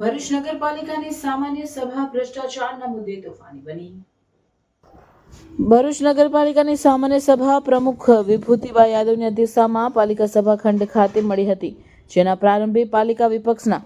ભરૂચ નગરપાલિકાની સામાન્ય સભા ભ્રષ્ટાચારના મુદ્દે તોફાની બની. ભરૂચ નગરપાલિકાની સામાન્ય સભા પ્રમુખ વિભૂતિભાઈ યાદવની અધ્યક્ષતામાં પાલિકા સભા ખંડ ખાતે મળી હતી, જેના પ્રારંભે પાલિકા વિપક્ષના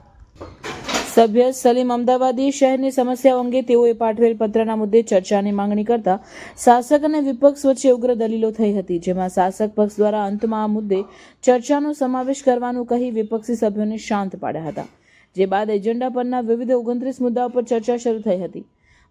સભ્ય સલીમ અમદાવાદી શહેરની સમસ્યાઓ અંગે તેઓએ પાઠવેલ પત્રના મુદ્દે ચર્ચાની માંગણી કરતા શાસક અને વિપક્ષ વચ્ચે ઉગ્ર દલીલો થઈ હતી, જેમાં શાસક પક્ષ દ્વારા અંતમાં આ મુદ્દે ચર્ચાનો સમાવેશ કરવાનું કહી વિપક્ષી સભ્યોને શાંત પાડ્યા હતા. જે બાદ એજન્ડા પરના વિવિધ ઓગણત્રીસ મુદ્દાઓ પર ચર્ચા શરૂ થઈ હતી.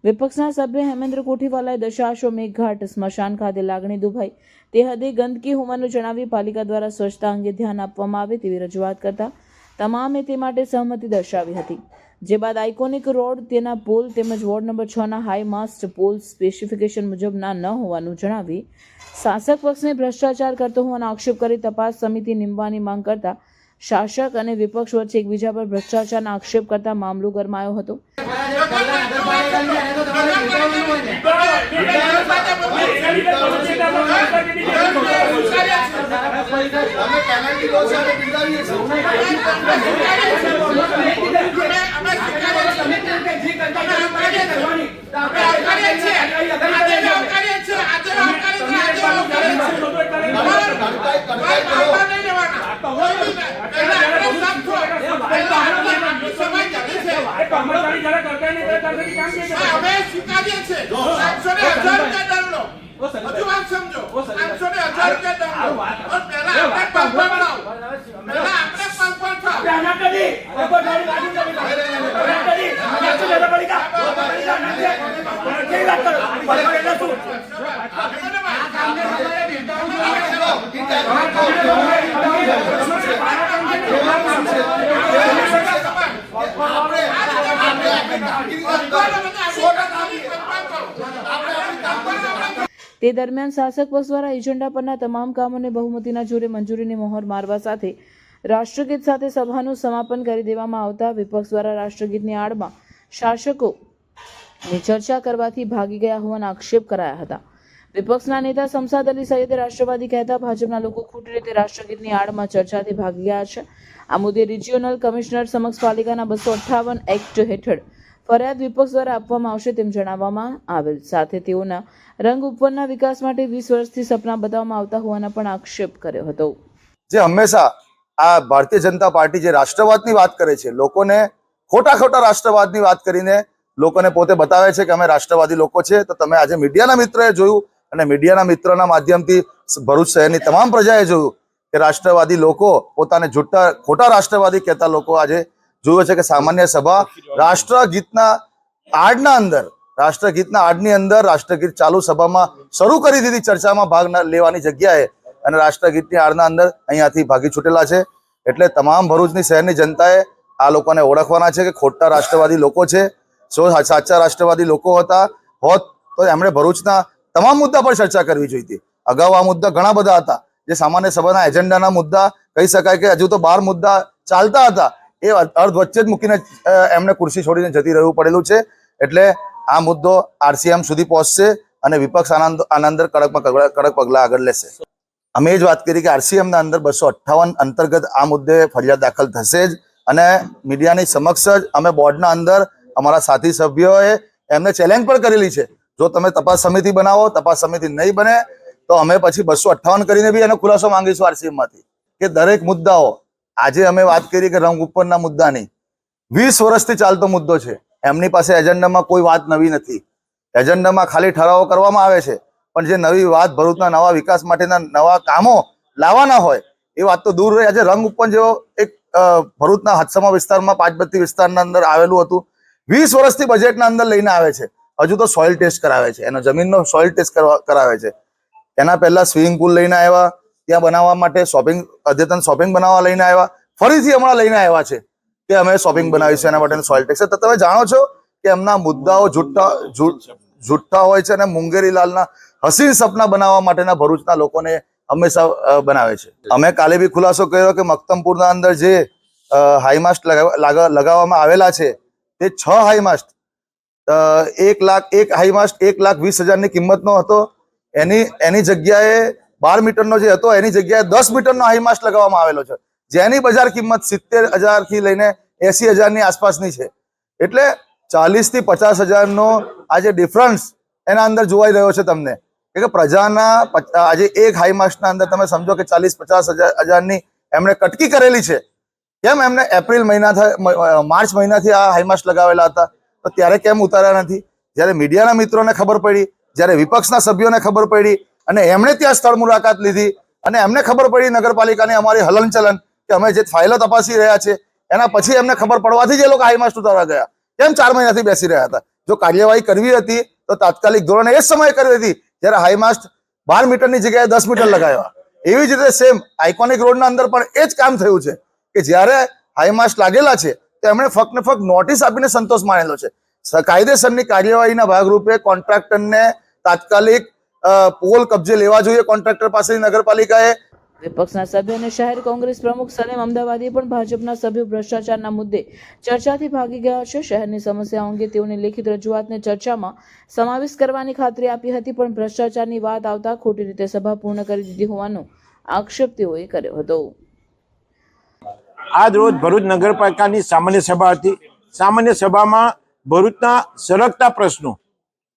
વિપક્ષના સભ્ય હેમેન્દ્ર કોઠીવાલાએ દશાશો મેઘઘાટ સ્મશાન ખાતે લાગણી દુભાઈ, તે હદે ગંદકી હોવાનું જણાવી પાલિકા દ્વારા સ્વચ્છતા અંગે ધ્યાન આપવામાં આવે તેવી રજૂઆત કરતા તમામે તે માટે સહમતિ દર્શાવી હતી. જે બાદ આઇકોનિક રોડ તેના પોલ તેમજ વોર્ડ નંબર છ ના હાઈ માસ્ટ પોલ સ્પેસિફિકેશન મુજબના ન હોવાનું જણાવી, શાસક પક્ષને ભ્રષ્ટાચાર કરતો હોવાનો આક્ષેપ કરી તપાસ સમિતિ નીમવાની માંગ કરતા શાસક અને વિપક્ષ વચ્ચે એકબીજા પર ભ્રષ્ટાચારના આક્ષેપ કરતા મામલો ગરમાયો હતો અમે પેનલ્ટી લો છો અમે બિરદાવીએ છીએ કડકાઈ કડકાઈ કરો કર્મચારી જરા કરતા નહીં તો કરતા કામ કે કરે? અમે સ્વીકારીએ છીએ આઠસો ને હજાર રૂપિયા દંડનો હજુ વાત સમજો આપણે પહેલા આપણે પંપર થાવ આના કરી. ઉપર ગાડી બાજુ કરી. આના કરી. આના તો દરમિયાન શાસક પક્ષ દ્વારા એજન્ડા પરના તમામ કામોને બહુમતીના જોરે મંજૂરીની મોહર મારવા સાથે રાષ્ટ્રગીત સાથે સભાનું સમાપન કરી દેવામાં આવતા વિપક્ષ દ્વારા રાષ્ટ્રગીતની આડમાં શાસકોની ચર્ચા કરવાથી ભાગી ગયા હોવાના આક્ષેપ કરાયા હતા. વિપક્ષના નેતા શમસાદ અલી સૈયદે રાષ્ટ્રવાદી કહેતા ભાજપના લોકો ખોટી રીતે રાષ્ટ્રગીતની આડમાં ચર્ચાથી ભાગી ગયા છે. આ મુદ્દે રિજિયોનલ કમિશનર સમક્ષ પાલિકાના બસો અઠ્ઠાવન એક્ટ હેઠળ ફરિયાદ વિપક્ષ દ્વારા આપવામાં આવશે તેમ જણાવવામાં આવેલ. સાથે તેઓના રંગ ઉપવનના વિકાસ માટે વીસ વર્ષથી સપના બતાવવામાં આવતા હોવાના પણ આક્ષેપ કર્યો હતો. જે હંમેશા આ ભારતીય જનતા પાર્ટી જે રાષ્ટ્રવાદની વાત કરે છે, લોકોને ખોટા ખોટા રાષ્ટ્રવાદની વાત કરીને લોકોને પોતે બતાવે છે કે અમે રાષ્ટ્રવાદી લોકો છે, તો તમે આજે મીડિયાના મિત્રએ જોયું અને મીડિયાના મિત્રના માધ્યમથી ભરૂચ શહેરની તમામ પ્રજાએ જોયું કે રાષ્ટ્રવાદી લોકો પોતાને જૂઠા, ખોટા રાષ્ટ્રવાદી કહેતા લોકો આજે જોયું છે કે સામાન્ય સભા રાષ્ટ્રગીતના આડના અંદર રાષ્ટ્રગીતના આડની અંદર રાષ્ટ્રગીત ચાલુ સભામાં શરૂ કરી દીધી ચર્ચામાં ભાગ લેવાની જગ્યાએ અને રાષ્ટ્રગીતની આડના અંદર અહીંયાથી ભાગી છૂટેલા છે. એટલે તમામ ભરૂચની શહેરની જનતાએ આ લોકોને ઓળખવાના છે કે ખોટા રાષ્ટ્રવાદી લોકો છે. સો, સાચા રાષ્ટ્રવાદી લોકો હતા, હોત તો એમણે ભરૂચના તમામ મુદ્દા પર ચર્ચા કરવી જોઈતી. અગાઉ આ મુદ્દા ઘણા બધા હતા. જે સામાન્ય સભાના એજન્ડાના મુદ્દા, કહી શકાય કે હજુ તો બાર મુદ્દા ચાલતા હતા. એ અર્ધ વચ્ચે જ મૂકીને એમને ખુરશી છોડીને જતી રહેવું પડેલું છે. એટલે આ મુદ્દો આરસીએમ સુધી પહોંચશે અને વિપક્ષ આનંદ આનંદર કડક કડક પગલા આગળ લેશે. અમે જ વાત કરી કે આરસીએમના અંદર બસો અંતર્ગત આ મુદ્દે ફરિયાદ દાખલ થશે જ અને મીડિયાની સમક્ષ જ અમે બોર્ડના અંદર અમારા સાથી સભ્યોએ એમને ચેલેન્જ પણ કરેલી છે. જો તમે તપાસ સમિતિ બનાવો, તપાસ સમિતિ નહીં બને, તો અમે પછી બસો અઠ્ઠાવન કરીને બી એનો ખુલાસો માંગીશું આરસીએમમાંથી. કે દરેક મુદ્દાઓ, આજે અમે વાત કરી કે રંગ ઉપરના મુદ્દાની, વીસ વર્ષથી ચાલતો મુદ્દો છે. એમની પાસે એજન્ડામાં કોઈ વાત નવી નથી. એજન્ડામાં ખાલી ઠરાવો કરવામાં આવે છે, પણ જે નવી વાત ભરૂચના નવા વિકાસ માટેના નવા કામો લાવવાના હોય, એ વાત તો દૂર રહી. આજે રંગ ઉપર જેવો એક ભરૂચના હાદસામાં વિસ્તારમાં પાંચબત્તી વિસ્તારના અંદર આવેલું હતું. વીસ વર્ષથી બજેટના અંદર લઈને આવે છે. હજુ તો સોઇલ ટેસ્ટ કરાવે છે. એનો જમીનનો સોઇલ ટેસ્ટ કરાવે છે. એના પહેલા સ્વિમિંગ પુલ લઈને આવ્યા. ત્યાં બનાવવા માટે શોપિંગ અદ્યતન શોપિંગ બનાવવા લઈને આવ્યા. ફરીથી હમણાં લઈને આવ્યા છે. કે અમે શોપિંગ બનાવીશું એના માટેનું સોઇલ ટેક્સ તો તમે જાણો છો કે એમના મુદ્દાઓ જુઠ્ઠા જૂઠા હોય છે અને મુંગેરીલાલના હસીન સપના બનાવવા માટેના ભરૂચના લોકોને હંમેશા બનાવે છે. અમે કાલે બી ખુલાસો કર્યો કે મક્તમપુરના અંદર જે હાઈમાસ્ટ લગાવવામાં આવેલા છે તે છ હાઈમાસ્ટ એક લાખ એક હાઈમાસ્ટ એક લાખ વીસ હજારની કિંમતનો હતો. એની એની જગ્યાએ બાર મીટરનો જે હતો એની જગ્યાએ દસ મીટરનો હાઈમાસ્ટ લગાવવામાં આવેલો છે. જેની બજાર કિંમત સિત્તેર હજારથી લઈને એસી હજારની આસપાસની છે. એટલે ચાલીસથી પચાસ હજારનો આ જે ડિફરન્સ એના અંદર જોવાઈ રહ્યો છે તમને. કે પ્રજાના આજે એક હાઈ માસ્ટના અંદર તમે સમજો કે ચાલીસ પચાસ હજાર હજારની એમણે કટકી કરેલી છે. કેમ એમને એપ્રિલ મહિના માર્ચ મહિનાથી આ હાઈમાસ્ટ લગાવેલા હતા? તો ત્યારે કેમ ઉતાર્યા નથી? જ્યારે મીડિયાના મિત્રોને ખબર પડી, જ્યારે વિપક્ષના સભ્યોને ખબર પડી, અને એમણે ત્યાં સ્થળ મુલાકાત લીધી, અને એમને ખબર પડી નગરપાલિકાની અમારી હલનચલન કે અમે જે ફાઇલો તપાસી રહ્યા છે એના પછી એમને ખબર પડવાથી જ એ લોકો હાઈમાસ્ટ ઉતારવા ગયા. કેમ ચાર મહિનાથી બેસી રહ્યા હતા? જો કાર્યવાહી કરવી હતી, તો તાત્કાલિક ધોરણે એ જ સમયે કરવી હતી, જ્યારે હાઈમાસ્ટ બાર મીટરની જગ્યાએ દસ મીટર લગાવ્યા. એવી જ રીતે સેમ આઇકોનિક રોડના અંદર પણ એ જ કામ થયું છે કે જ્યારે હાઈમાસ્ટ લાગેલા છે, તો એમણે ફક્ત ને ફક્ત નોટિસ આપીને સંતોષ માનેલો છે. કાયદેસરની કાર્યવાહીના ભાગરૂપે કોન્ટ્રાક્ટરને તાત્કાલિક પોલ કબજે લેવા જોઈએ. કોન્ટ્રાક્ટર પાસેથી નગરપાલિકાએ વિપક્ષના સભ્ય અને શહેર કોંગ્રેસ પ્રમુખ સલીમ અમદાવાદીએ પણ ભાજપના સભ્યો ભ્રષ્ટાચારના મુદ્દે ચર્ચાથી ભાગી ગયા છે. શહેરની સમસ્યાઓ અંગે તેઓની લેખિત રજૂઆતને ચર્ચામાં સમાવેશ કરવાની ખાતરી આપી હતી, પણ ભ્રષ્ટાચારની વાત આવતા ખોટી રીતે સભા પૂર્ણ કરી દીધી હોવાનો આક્ષેપ તેઓએ કર્યો હતો. આજ રોજ ભરૂચ નગરપાલિકાની સામાન્ય સભા હતી. સામાન્ય સભામાં ભરૂચના સરકતા પ્રશ્નો,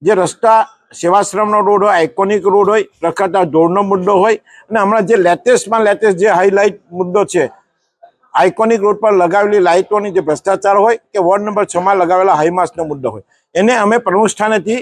જે રસ્તા સેવાશ્રમનો રોડ હોય આઇકોનિક રોડ હોય રખડતા ઢોરનો મુદ્દો હોય, અને હમણાં જે લેટેસ્ટમાં લેટેસ્ટ જે હાઇલાઇટ મુદ્દો છે આઇકોનિક રોડ પર લગાવેલી લાઇટોની જે ભ્રષ્ટાચાર હોય કે વોર્ડ નંબર છમાં લગાવેલા હાઈમાસનો મુદ્દો હોય. એને અમે પ્રમુખ સ્થાનેથી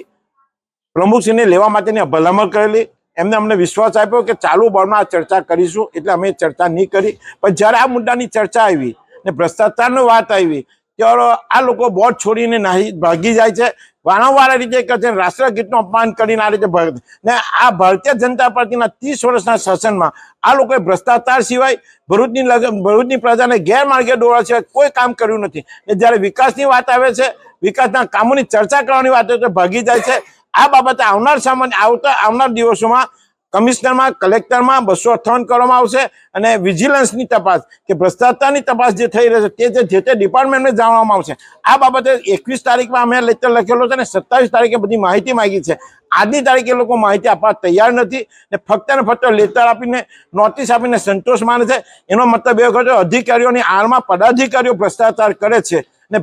પ્રમુખશ્રીને લેવા માટેની ભલામણ કરેલી. એમને અમને વિશ્વાસ આપ્યો કે ચાલુ બોર્ડમાં ચર્ચા કરીશું, એટલે અમે ચર્ચા નહીં કરી. પણ જ્યારે આ મુદ્દાની ચર્ચા આવી ને ભ્રષ્ટાચારની વાત આવી ત્યારે આ લોકો બોટ છોડીને નાહી ભાગી જાય છે વારંવાર રીતે કહે છે, રાષ્ટ્રગીતનું અપમાન કરીને આ રીતે ભારત. ને આ ભારતીય જનતા પાર્ટીના ત્રીસ વર્ષના શાસનમાં આ લોકોએ ભ્રષ્ટાચાર સિવાય ભરૂચની ભરૂચની પ્રજાને ગેરમાર્ગે દોરવા સિવાય કોઈ કામ કર્યું નથી ને જ્યારે વિકાસની વાત આવે છે, વિકાસના કામોની ચર્ચા કરવાની વાત આવે તો ભાગી જાય છે આ બાબતે આવનાર સામાન્ય આવતા, આવનાર દિવસોમાં કમિશનરમાં, કલેક્ટરમાં બસો અઠ્ઠાવન કરવામાં આવશે અને વિજિલન્સની તપાસ કે ભ્રષ્ટાચારની તપાસ જે થઈ રહી છે, તે જે- તે ડિપાર્ટમેન્ટને જાણવામાં આવશે. આ બાબતે એકવીસ તારીખમાં અમે લેટર લખેલો છે અને સત્તાવીસ તારીખે બધી માહિતી માગી છે. આજની તારીખે લોકો માહિતી આપવા તૈયાર નથી ને ફક્ત ને ફક્ત લેટર આપીને, નોટિસ આપીને સંતોષ માને છે. એનો મતલબ એ ખરો અધિકારીઓની આરમાં પદાધિકારીઓ ભ્રષ્ટાચાર કરે છે. ને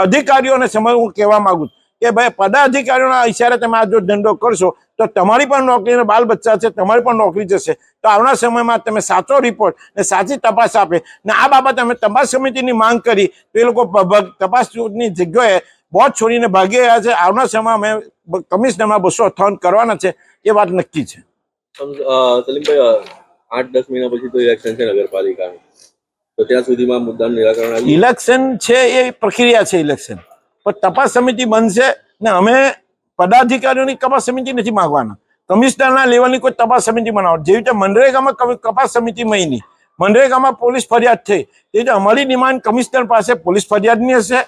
અધિકારીઓને સમય હું કહેવા માગું છું. કે ભાઈ પદાધિકારીઓના ઈશારે તમે આ જો ધંધો કરશો તો તમારી પણ નોકરી બાલ બચ્ચા છે તમારી પણ નોકરી જશે. તો આવનાર સમયમાં તમે સાચો રિપોર્ટ ને સાચી તપાસ આપે ને આ બાબતે અમે તપાસ સમિતિની માંગ કરી. તો એ લોકો તપાસની જગ્યાએ બોધ છોડીને ભાગી રહ્યા છે. આવનાર સમયમાં અમે કમિશનરમાં બસો અઠ્ઠાવન કરવાના છે. એ વાત નક્કી છે. આઠ દસ મહિના પછી તો ઇલેક્શન છે નગરપાલિકાનું. તો ત્યાં સુધીમાં મુદ્દાનું નિરાકરણ ઇલેક્શન છે એ પ્રક્રિયા છે ઇલેક્શન પણ તપાસ સમિતિ બનશે ને અમે પદાધિકારીઓની તપાસ સમિતિ નથી માંગવાના. કમિશનરના લેવલની કોઈ તપાસ સમિતિ બનાવો. જેવી રીતે મનરેગામાં તપાસ સમિતિ નહીં મનરેગામાં પોલીસ ફરિયાદ થઈ. એ રીતે અમારી ડિમાન્ડ કમિશનર પાસે પોલીસ ફરિયાદની હશે.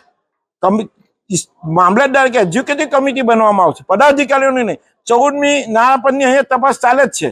મામલતદાર કે એજ્યુકેટિવ કમિટી બનાવવામાં આવશે. પદાધિકારીઓની નહીં. ચૌદમી નાણાપંચની અહીંયા તપાસ ચાલે જ છે.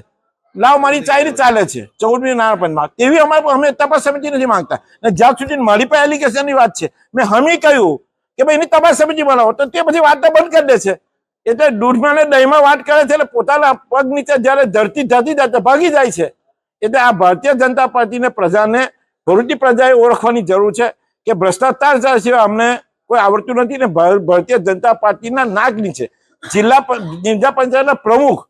લાવ મારી ચાયરી ચાલે છે. ચૌદમી નાણાપંચમાં. તેવી અમારે અમે તપાસ સમિતિ નથી માંગતા. અને જ્યાં સુધી મારી પાસે એલિગેશનની વાત છે. મેં હમી કહ્યું કે ભાઈ એની તમારે સમજી બનાવો. તો તે પછી વાત તો બંધ કરી દે છે. એટલે દૂધમાં ને દહીંમાં વાત કરે છે એટલે પોતાના પગ નીચે જ્યારે ધરતી ધરતી જાય ભાગી જાય છે. એટલે આ ભારતીય જનતા પાર્ટીને પ્રજાને ભરૂચની પ્રજાએ ઓળખવાની જરૂર છે કે ભ્રષ્ટાચાર સિવાય અમને કોઈ આવડતું નથી ને ભાર- ભારતીય જનતા પાર્ટીના નાગની છે. જિલ્લા જિલ્લા પંચાયતના પ્રમુખ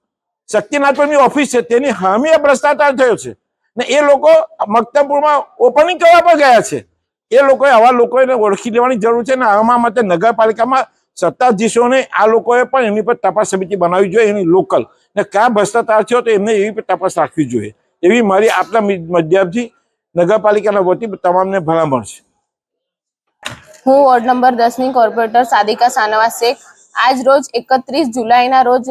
શક્તિનાથપુરની ઓફિસ છે. તેની હામીએ ભ્રષ્ટાચાર થયો છે. ને એ લોકો મક્તમપુરમાં ઓપનિંગ કરવા પણ ગયા છે. એ લોકોએ આવા લોકોને ઓળખી લેવાની જરૂર છે ને આમાં માટે નગરપાલિકામાં સત્તાધીશોને આ લોકોએ પણ એમની પર તપાસ સમિતિ બનાવવી જોઈએ, એની લોકલ. ને ક્યાં ભ્રષ્ટાચાર થયો તો એમને એવી તપાસ રાખવી જોઈએ. એવી મારી આપના માધ્યમથી નગરપાલિકાના વતી તમામને ભલામણ છે. હું વોર્ડ નંબર દસની કોર્પોરેટર સાદિકા સાનવા શેખ આજ રોજ એકત્રીસ જુલાઈના રોજ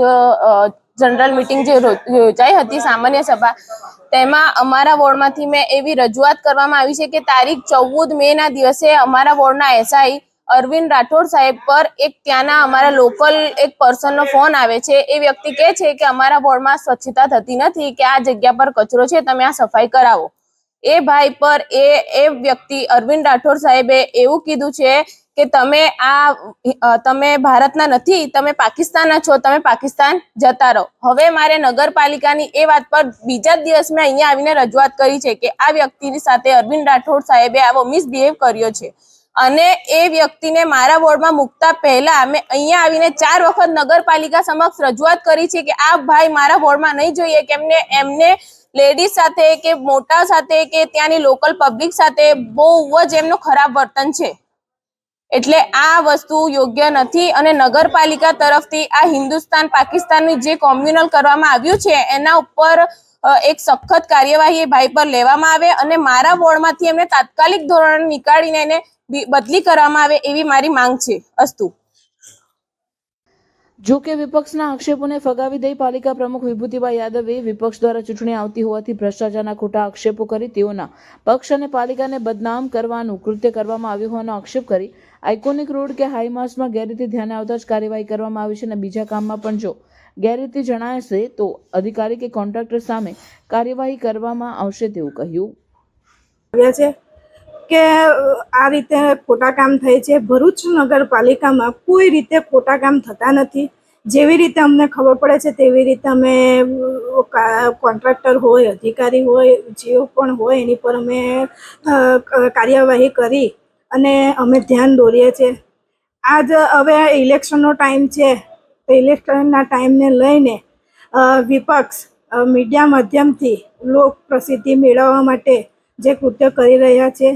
જનરલ મિટિંગ જે યોજાઈ હતી સામાન્ય સભા, તેમાં અમારા વોર્ડમાંથી મેં એવી રજૂઆત કરવામાં આવી છે કે તારીખ ચૌદ મે ના દિવસે અમારા વોર્ડના એસઆઈ અરવિંદ રાઠોડ સાહેબ પર એક ત્યાંના અમારા લોકલ એક પર્સનનો ફોન આવે છે. એ વ્યક્તિ કહે છે કે અમારા વોર્ડમાં સ્વચ્છતા થતી નથી, કે આ જગ્યા પર કચરો છે, તમે આ સફાઈ કરાવો. એ ભાઈ પર એ એ વ્યક્તિ અરવિંદ રાઠોડ સાહેબે એવું કીધું છે કે તમે આ તમે ભારતના નથી, તમે પાકિસ્તાનના છો, તમે પાકિસ્તાન જતા રહો. હવે મારે નગરપાલિકાની એ વાત પર બીજા જ દિવસ મેં અહીંયા આવીને રજૂઆત કરી છે કે આ વ્યક્તિની સાથે અરવિંદ રાઠોડ સાહેબે આવો મિસબિહેવ કર્યો છે. અને એ વ્યક્તિને મારા વોર્ડમાં મૂકતા પહેલા મેં અહીંયા આવીને ચાર વખત નગરપાલિકા સમક્ષ રજૂઆત કરી છે કે આ ભાઈ મારા વોર્ડમાં નહીં જોઈએ કે એમને એમને લેડીઝ સાથે કે મોટા સાથે કે ત્યાંની લોકલ પબ્લિક સાથે બહુ જ એમનું ખરાબ વર્તન છે. એટલે આ વસ્તુ યોગ્ય નથી અને નગરપાલિકા તરફથી આ હિન્દુસ્તાન પાકિસ્તાનની જે કોમ્યુનલ કરવામાં આવ્યું છે, એના ઉપર એક સખત કાર્યવાહી ભાઈ પર લેવામાં આવે અને મારા વોર્ડમાંથી એમને તાત્કાલિક ધોરણે નીકાળીને એને બદલી કરવામાં આવે એવી મારી માંગ છે અસ્તુ. જો કે વિપક્ષના આક્ષેપોને ફગાવી દઈ પાલિકા પ્રમુખ વિભૂતિભાઈ યાદવે વિપક્ષ દ્વારા ચૂંટણી આવતી હોવાથી ભ્રષ્ટાચારના ખોટા આક્ષેપો કરી તેઓના પક્ષ અને પાલિકાને બદનામ કરવાનું કૃત્ય કરવામાં આવ્યું હોવાનો આક્ષેપ કરી આઇકોનિક રોડ કે હાઈમાસમાં ગેરરીતિ ધ્યાને આવતા જ કાર્યવાહી કરવામાં આવી છે અને બીજા કામમાં પણ જો ગેરરીતિ જણાશે તો અધિકારી કે કોન્ટ્રાક્ટર સામે કાર્યવાહી કરવામાં આવશે તેવું કહ્યું. છે? કે આ રીતે ખોટા કામ થાય છે? ભરૂચ નગરપાલિકામાં કોઈ રીતે ખોટા કામ થતા નથી? જેવી રીતે અમને ખબર પડે છે, તેવી રીતે અમે કોન્ટ્રાક્ટર હોય, અધિકારી હોય જે પણ હોય, એની પર અમે કાર્યવાહી કરી અને અમે ધ્યાન દોરીએ છીએ. આજ હવે ઇલેક્શનનો ટાઈમ છે. તો ઇલેક્શનના ટાઈમને લઈને વિપક્ષ મીડિયા માધ્યમથી લોક પ્રસિદ્ધિ મેળવવા માટે જે કૃત્ય કરી રહ્યા છે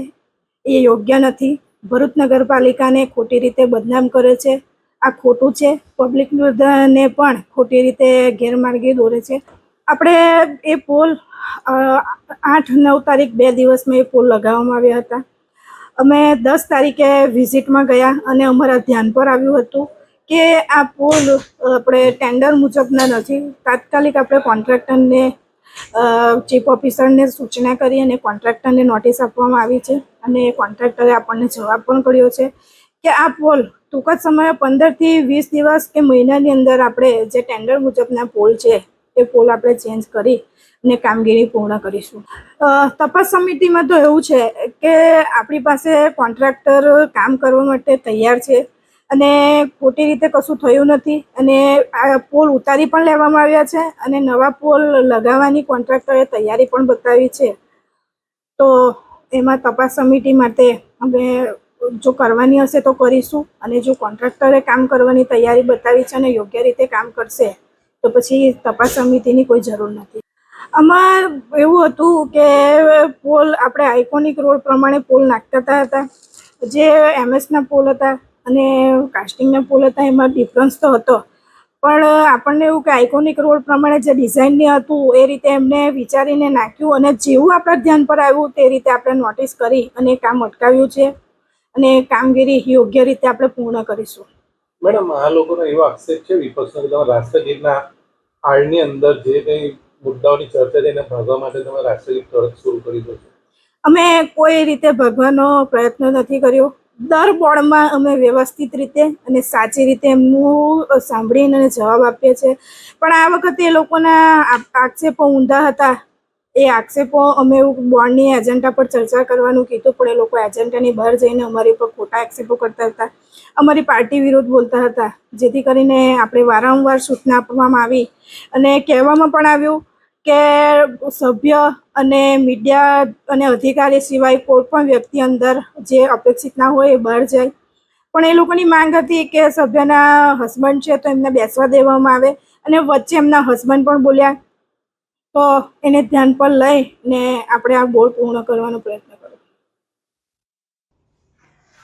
એ યોગ્ય નથી. ભરૂચ નગરપાલિકાને ખોટી રીતે બદનામ કરે છે. આ ખોટું છે. પબ્લિક ને પણ ખોટી રીતે ગેરમાર્ગે દોરે છે. આપણે એ પોલ આઠ નવ તારીખ બે દિવસમાં એ પોલ લગાવવામાં આવ્યા હતા. અમે દસ તારીખે વિઝિટમાં ગયા અને અમારા ધ્યાન પર આવ્યું હતું કે આ પોલ આપણે ટેન્ડર મુજબના નથી. તાત્કાલિક આપણે કોન્ટ્રાક્ટરને ચીફ ઓફિસરને સૂચના કરી અને કોન્ટ્રાક્ટરને નોટિસ આપવામાં આવી છે અને કોન્ટ્રાક્ટરે આપણને જવાબ પણ કર્યો છે કે આ પોલ ટૂંક જ સમયે પંદરથી વીસ દિવસ કે મહિનાની અંદર આપણે જે ટેન્ડર મુજબના પોલ છે, એ પોલ આપણે ચેન્જ કરી ને કામગીરી પૂર્ણ કરીશું. તપાસ સમિતિમાં તો એવું છે કે આપણી પાસે કોન્ટ્રાક્ટર કામ કરવા માટે તૈયાર છે અને ખોટી રીતે કશું થયું નથી. અને આ પોલ ઉતારી પણ લેવામાં આવ્યા છે અને નવા પોલ લગાવવાની કોન્ટ્રાક્ટરે તૈયારી પણ બતાવી છે. તો એમાં તપાસ સમિતિ માટે અમે જો કરવાની હશે તો કરીશું અને જો કોન્ટ્રાક્ટરે કામ કરવાની તૈયારી બતાવી છે અને યોગ્ય રીતે કામ કરશે, તો પછી તપાસ સમિતિની કોઈ જરૂર નથી. આમાં એવું હતું કે પોલ આપણે આઇકોનિક રોડ પ્રમાણે પોલ નાખતા હતા. જે એમએસના પોલ હતા અને કાસ્ટિંગના પુલ હતા એમાં ડિફરન્સ તો હતો. પણ આપણને એવું કે આઇકોનિક રોડ પ્રમાણે જે ડિઝાઇનની હતું એ રીતે એમને વિચારીને નાખ્યું અને જેવું આપણા ધ્યાન પર આવ્યું તે રીતે આપણે નોટિસ કરી અને કામ અટકાવ્યું છે અને કામગીરી યોગ્ય રીતે આપણે પૂર્ણ કરીશું. મેડમ આ લોકોનો એવો આક્ષેપ છે વિપક્ષનો કે તમે રાષ્ટ્રગીતના આડની અંદર જે કંઈ મુદ્દાઓની ચર્ચા છે એને ભાગવા માટે તમે રાષ્ટ્રગીત તરત શરૂ કરી દો છો? અમે કોઈ રીતે ભગવાનો પ્રયત્ન નથી કર્યો. દર બોર્ડમાં અમે વ્યવસ્થિત રીતે અને સાચી રીતે એમનું સાંભળીને અને જવાબ આપીએ છીએ. પણ આ વખતે એ લોકોના આક્ષેપો ઊંધા હતા. એ આક્ષેપો અમે બોર્ડની એજન્ડા પર ચર્ચા કરવાનું કીધું, પણ એ લોકો એજન્ડાની બહાર જઈને અમારી પર ખોટા આક્ષેપો કરતા હતા. અમારી પાર્ટી વિરુદ્ધ બોલતા હતા, જેથી કરીને આપણે વારંવાર સૂચના આપવામાં આવી અને કહેવામાં પણ આવ્યું કે સભ્ય અને મીડિયા અને અધિકારી સિવાય કોઈ પણ વ્યક્તિ અંદર જે અપેક્ષિત ના હોય એ બહાર જાય. પણ એ લોકોની માંગ હતી કે સભ્યના હસબન્ડ છે તો એમને બેસવા દેવામાં આવે અને વચ્ચે એમના હસબન્ડ પણ બોલ્યા. તો એને ધ્યાન પર લઈને આપણે આ બોર્ડ પૂર્ણ કરવાનો પ્રયત્ન કર્યો.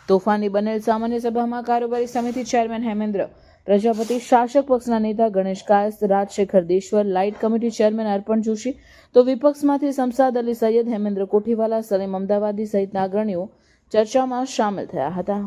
તોફાની બનેલ સામાન્ય સભામાં કારોબારી સમિતિ ચેરમેન હેમેન્દ્ર પ્રજાપતિ, શાસક પક્ષના નેતા Ganesh Kayast Rajshekhar Deshwar, light committee chairman Arpan Joshi, તો વિપક્ષમાંથી શમસાદ અલી સૈયદ, હેમેન્દ્ર કોઠીવાલા, સલીમ અમદાવાદી સહિતના અગ્રણીઓ ચર્ચામાં સામેલ થયા હતા.